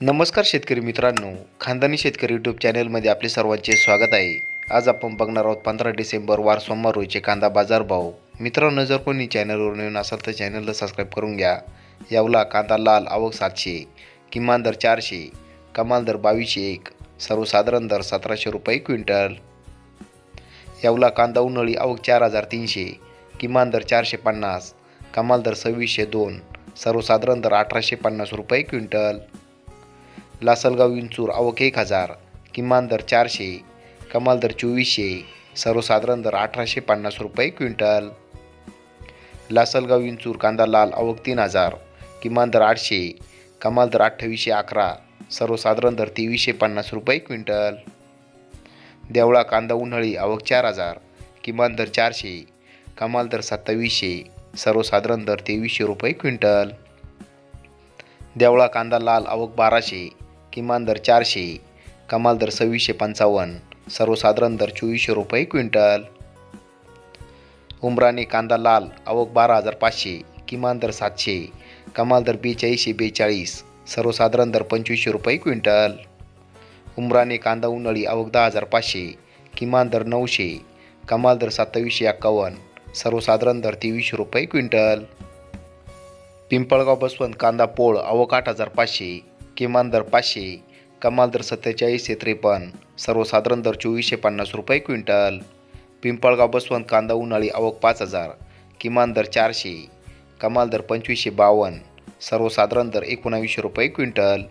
नमस्कार शेतकरी मित्रांनो खानदानी शेतकरी यूट्यूब चॅनलमध्ये आपले सर्वांचे स्वागत आहे. आज आपण बघणार आहोत पंधरा डिसेंबर वार सोमवार रोजचे कांदा बाजार भाव. मित्रांनो जर कोणी चॅनलवर नवीन असाल तर चॅनलला सबस्क्राईब करून घ्या. यावला कांदा लाल आवक सातशे किमान दर चारशे कमाल दर बावीसशे एक सर्वसाधारण दर सतराशे रुपये क्विंटल. यावला कांदा उन्हाळी आवक चार हजार तीनशे किमान दर चारशे पन्नास कमाल दर सव्वीसशे दोन सर्वसाधारण दर अठराशे पन्नास रुपये क्विंटल. लासलगाव विंचूर आवक एक हजार किमान दर चारशे कमाल दर चोवीसशे सर्वसाधारण दर अठराशे पन्नास रुपये क्विंटल. लासलगाव विंचूर कांदा लाल आवक तीन हजार किमान दर आठशे कमाल दर अठ्ठावीसशे अकरा सर्वसाधारण दर तेवीसशे पन्नास रुपये क्विंटल. देवळा कांदा उन्हाळी आवक चार हजार किमान दर चारशे कमाल दर सत्तावीसशे सर्वसाधारण दर तेवीसशे रुपये क्विंटल. देवळा कांदा लाल आवक बाराशे किमान दर चारशे कमाल दर सव्वीसशे पंचावन्न सर्वसाधारण दर चोवीसशे रुपये क्विंटल. उमराने कांदा लाल आवक बारा हजार पाचशे किमान दर सातशे कमाल दर बेचाळीसशे बेचाळीस सर्वसाधारण दर पंचवीसशे रुपये क्विंटल. उमराने कांदा उन्हाळी आवक दहा हजार पाचशे किमान दर नऊशे कमाल दर सत्तावीसशे एक्कावन्न सर्वसाधारण दर तेवीसशे रुपये क्विंटल. पिंपळगाव बसवंत कांदा पोळ आवक आठ हजार पाचशे किमान दर पाचशे कमाल दर सत्तेचाळीसशे त्रेपन्न सर्वसाधारण दर चोवीसशे पन्नास रुपये क्विंटल. पिंपळगाव बसवंत कांदा उन्हाळी आवक पाच हजार किमान दर चारशे कमाल दर पंचवीसशे बावन्न सर्वसाधारण दर एकोणावीसशे रुपये क्विंटल.